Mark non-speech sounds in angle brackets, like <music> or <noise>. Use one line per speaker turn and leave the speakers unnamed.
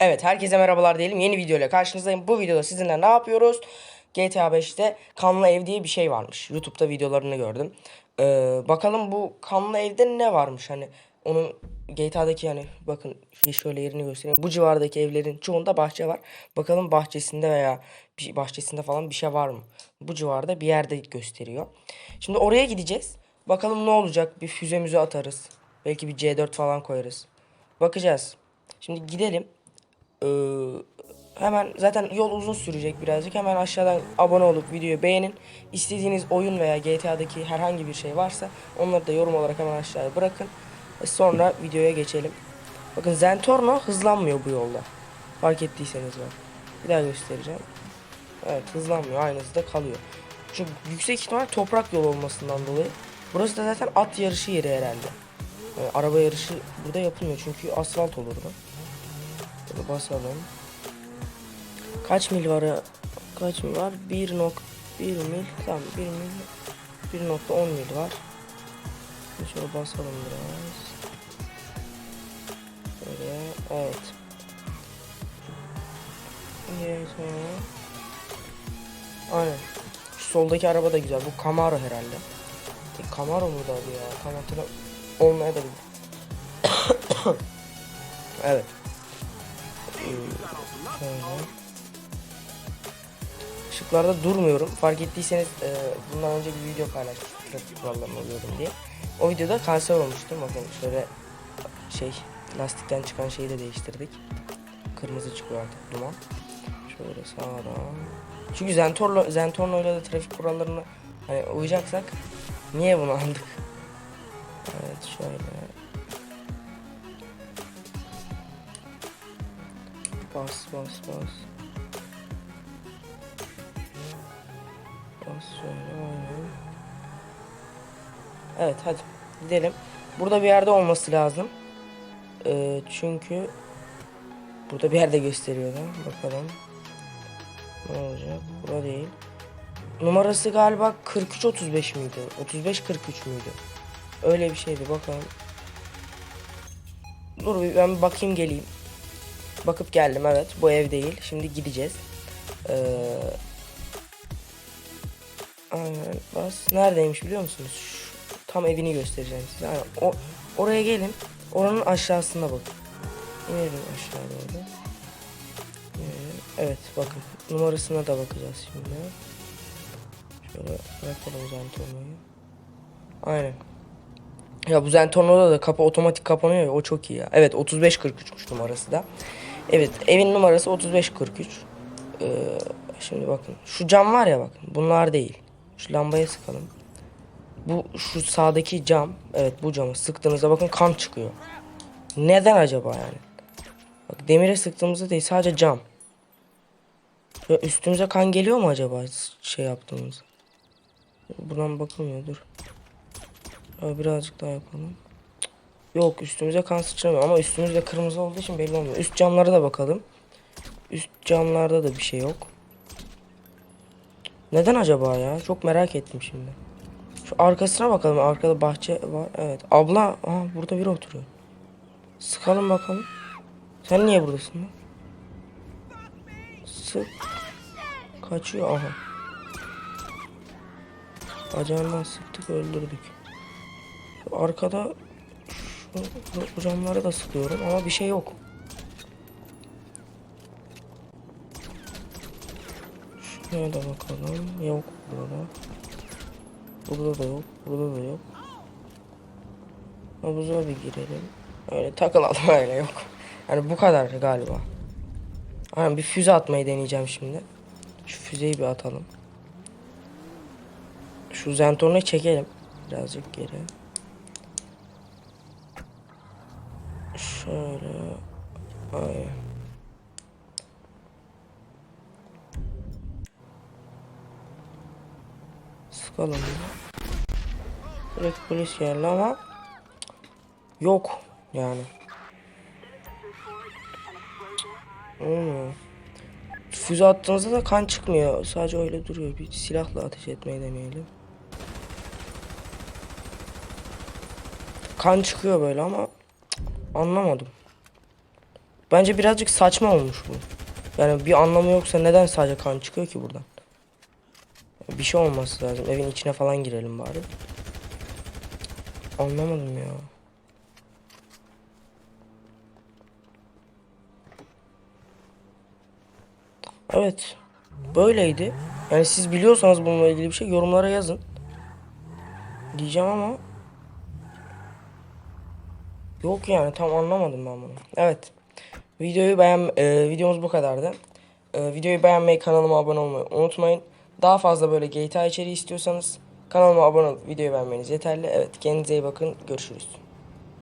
Evet herkese merhabalar diyelim. Yeni video ile karşınızdayım. Bu videoda sizinle ne yapıyoruz? GTA 5'te kanlı ev diye bir şey varmış. YouTube'da videolarını gördüm. Ee, bakalım bu kanlı evde ne varmış hani onun GTA'daki yani bakın şöyle yerini göstereyim. Bu civardaki evlerin çoğunda bahçe var. Bakalım bahçesinde veya bir şey- bahçesinde falan bir şey var mı? Bu civarda bir yerde gösteriyor. Şimdi oraya gideceğiz. Bakalım ne olacak? Bir füzemizi atarız. Belki bir C4 falan koyarız. Bakacağız. Şimdi gidelim. Ee, hemen zaten yol uzun sürecek birazcık. Hemen aşağıdan abone olup videoyu beğenin. İstediğiniz oyun veya GTA'daki herhangi bir şey varsa onları da yorum olarak hemen aşağıya bırakın. Sonra videoya geçelim. Bakın Zentorno hızlanmıyor bu yolda. Fark ettiyseniz bak. Bir daha göstereceğim. Evet hızlanmıyor. Aynı hızda kalıyor. Çünkü yüksek ihtimal toprak yol olmasından dolayı. Burası da zaten at yarışı yeri herhalde. Yani araba yarışı burada yapılmıyor çünkü asfalt olurdu. Basalım. Kaç mil var? ya? Kaç mil var? 1 nok 1 mil. Tamam 1 mil. 1.10 mil var. Şöyle basalım biraz. Böyle evet. Evet. Aynen. Şu soldaki araba da güzel. Bu Camaro herhalde. E, Camaro muydu adı ya? Tam hatırlam olmaya da bilir. <coughs> evet. Ee, şöyle. Işıklarda durmuyorum. Fark ettiyseniz e, bundan önce bir video paylaşmıştım. Trafik kurallarını uyuyordum diye. O videoda kanser olmuştum. Bakın şöyle şey lastikten çıkan şeyi de değiştirdik. Kırmızı çıkıyor artık duman. Şöyle sağdan. Çünkü Zentorno, Zentorno ile de trafik kurallarına hani uyacaksak niye bunu aldık? Evet şöyle. Bas bas bas. Bas şöyle aynen. Evet hadi gidelim. Burada bir yerde olması lazım. Ee, çünkü burada bir yerde gösteriyor da. Bakalım. Ne olacak? Burada değil. Numarası galiba 4335 miydi? 35 43 müydü? Öyle bir şeydi bakalım. Dur ben bir bakayım geleyim. Bakıp geldim evet. Bu ev değil. Şimdi gideceğiz. Ee, bas. Neredeymiş biliyor musunuz? Şu, tam evini göstereceğim size. Aynen. O, oraya gelin. Oranın aşağısına bakın. İnelim aşağı doğru. Evet bakın. Numarasına da bakacağız şimdi. Şöyle bırakalım Zentorno'yu. Aynen. Ya bu Zentorno'da da kapı otomatik kapanıyor ya o çok iyi ya. Evet 3543'müş numarası da. Evet evin numarası 3543. Ee, şimdi bakın şu cam var ya bakın bunlar değil. Şu lambaya sıkalım. Bu şu sağdaki cam evet bu camı sıktığınızda bakın kan çıkıyor. Neden acaba yani? Bak demire sıktığımızda değil sadece cam. Ya üstümüze kan geliyor mu acaba şey yaptığımız? Buradan bakılmıyor dur. Birazcık daha yapalım. Yok üstümüze kan sıçramıyor ama üstümüzde kırmızı olduğu için belli olmuyor. Üst camlara da bakalım. Üst camlarda da bir şey yok. Neden acaba ya? Çok merak ettim şimdi. Şu arkasına bakalım. Arkada bahçe var. Evet. Abla. Aha burada biri oturuyor. Sıkalım bakalım. Sen niye buradasın lan? Sık. Kaçıyor aha. Bacağından sıktık öldürdük. Şu arkada bu camları da sıkıyorum ama bir şey yok. Şuraya da bakalım. Yok burada. Burada da yok. Burada da yok. Havuza bir girelim. Öyle takılalım <laughs> öyle yok. Yani bu kadar galiba. Aynen bir füze atmayı deneyeceğim şimdi. Şu füzeyi bir atalım. Şu zentornu çekelim. Birazcık geri. Şöyle. Ay. Sıkalım. Direkt polis geldi ama yok yani. Olmuyor. Füze attığınızda da kan çıkmıyor. Sadece öyle duruyor. Bir silahla ateş etmeyi deneyelim. Kan çıkıyor böyle ama anlamadım. Bence birazcık saçma olmuş bu. Yani bir anlamı yoksa neden sadece kan çıkıyor ki buradan? Bir şey olması lazım. Evin içine falan girelim bari. Anlamadım ya. Evet. Böyleydi. Yani siz biliyorsanız bununla ilgili bir şey yorumlara yazın. Diyeceğim ama Yok yani tam anlamadım ben bunu. Evet. Videoyu beğen e, videomuz bu kadardı. E, videoyu beğenmeyi, kanalıma abone olmayı unutmayın. Daha fazla böyle GTA içeriği istiyorsanız kanalıma abone olup videoyu beğenmeniz yeterli. Evet kendinize iyi bakın. Görüşürüz.